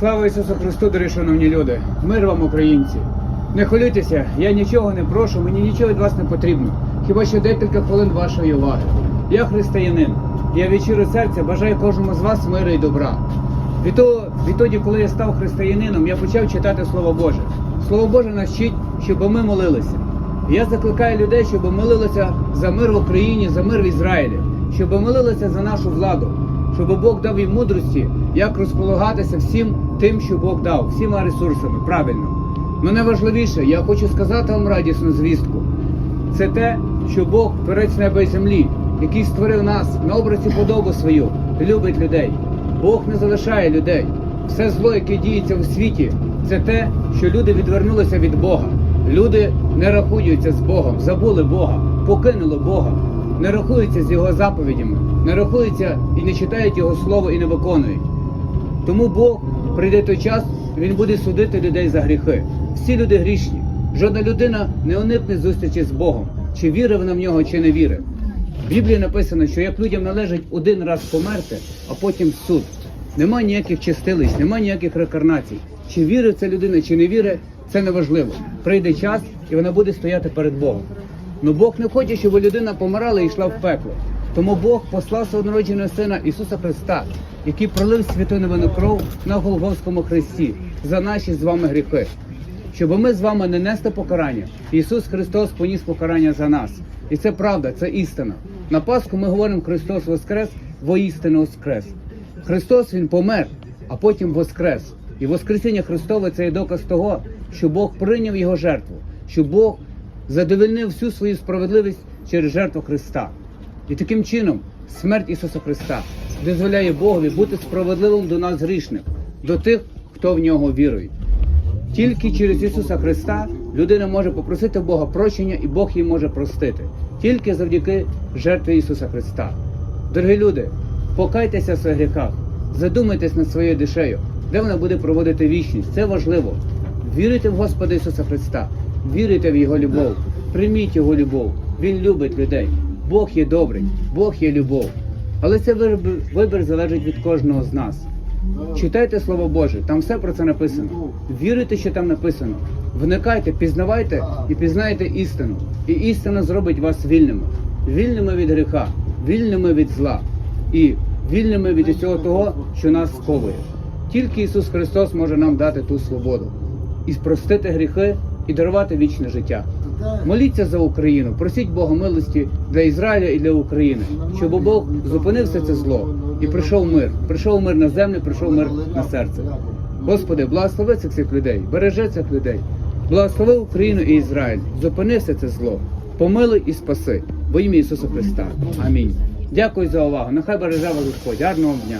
Слава Ісусу Христу, дорогі шановні люди! Мир вам, українці! Не хвилюйтеся, я нічого не прошу, мені нічого від вас не потрібно. Хіба що декілька хвилин вашої уваги. Я християнин. Я від щирого серця бажаю кожному з вас миру і добра. Відтоді, коли я став християнином, я почав читати Слово Боже. Слово Боже нас вчить, щоб ми молилися. Я закликаю людей, щоб молилися за мир в Україні, за мир в Ізраїлі, щоб молилися за нашу владу, щоб Бог дав їм мудрості, як розполагатися всім тим, що Бог дав, всіма ресурсами. Правильно. Ну найважливіше, я хочу сказати вам радісну звістку. Це те, що Бог, творець неба і землі, який створив нас на образі подобу свою, любить людей. Бог не залишає людей. Все зло, яке діється у світі, це те, що люди відвернулися від Бога. Люди не рахуються з Богом, забули Бога, покинули Бога, не рахуються з Його заповідями, не рахуються і не читають Його слово і не виконують. Тому Бог прийде той час, Він буде судити людей за гріхи. Всі люди грішні. Жодна людина не уникне зустрічі з Богом, чи вірив вона в нього, чи не вірив. В Біблії написано, що як людям належить один раз померти, а потім суд. Нема ніяких чистилищ, нема ніяких рекарнацій. Чи вірить ця людина, чи не вірить, це не важливо. Прийде час, і вона буде стояти перед Богом. Ну Бог не хоче, щоб людина помирала і йшла в пекло. Тому Бог послав свого народженого сина Ісуса Христа, який пролив святу невинну кров на Голгофському хресті за наші з вами гріхи. Щоб ми з вами не нести покарання, Ісус Христос поніс покарання за нас. І це правда, це істина. На Пасху ми говоримо Христос Воскрес, воістину Воскрес. Христос Він помер, а потім воскрес. І Воскресіння Христове це є доказ того, що Бог прийняв його жертву, що Бог задовольнив всю свою справедливість через жертву Христа. І таким чином смерть Ісуса Христа дозволяє Богові бути справедливим до нас грішних, до тих, хто в нього вірує. Тільки через Ісуса Христа людина може попросити Бога прощення, і Бог їй може простити. Тільки завдяки жертві Ісуса Христа. Дорогі люди, покайтеся в своїх гріхах, задумайтесь над своєю душею, де вона буде проводити вічність. Це важливо. Вірите в Господа Ісуса Христа, вірите в Його любов, прийміть Його любов. Він любить людей. Бог є добрий, Бог є любов. Але це вибір, залежить від кожного з нас. Читайте Слово Боже, там все про це написано. Вірите, що там написано. Вникайте, пізнавайте і пізнаєте істину. І істина зробить вас вільними. Вільними від гріха, вільними від зла і вільними від усього того, що нас сковує. Тільки Ісус Христос може нам дати ту свободу і спростити гріхи і дарувати вічне життя. Моліться за Україну, просіть Бога милості для Ізраїля і для України, щоб Бог зупинив все це зло і прийшов мир. Прийшов мир на землю, прийшов мир на серце. Господи, благослови цих всіх людей, бережи цих людей, благослови Україну і Ізраїль, зупини все це зло, помилуй і спаси. Во ім'я Ісуса Христа. Амінь. Дякую за увагу. Нехай береже вас Господь. Гарного дня.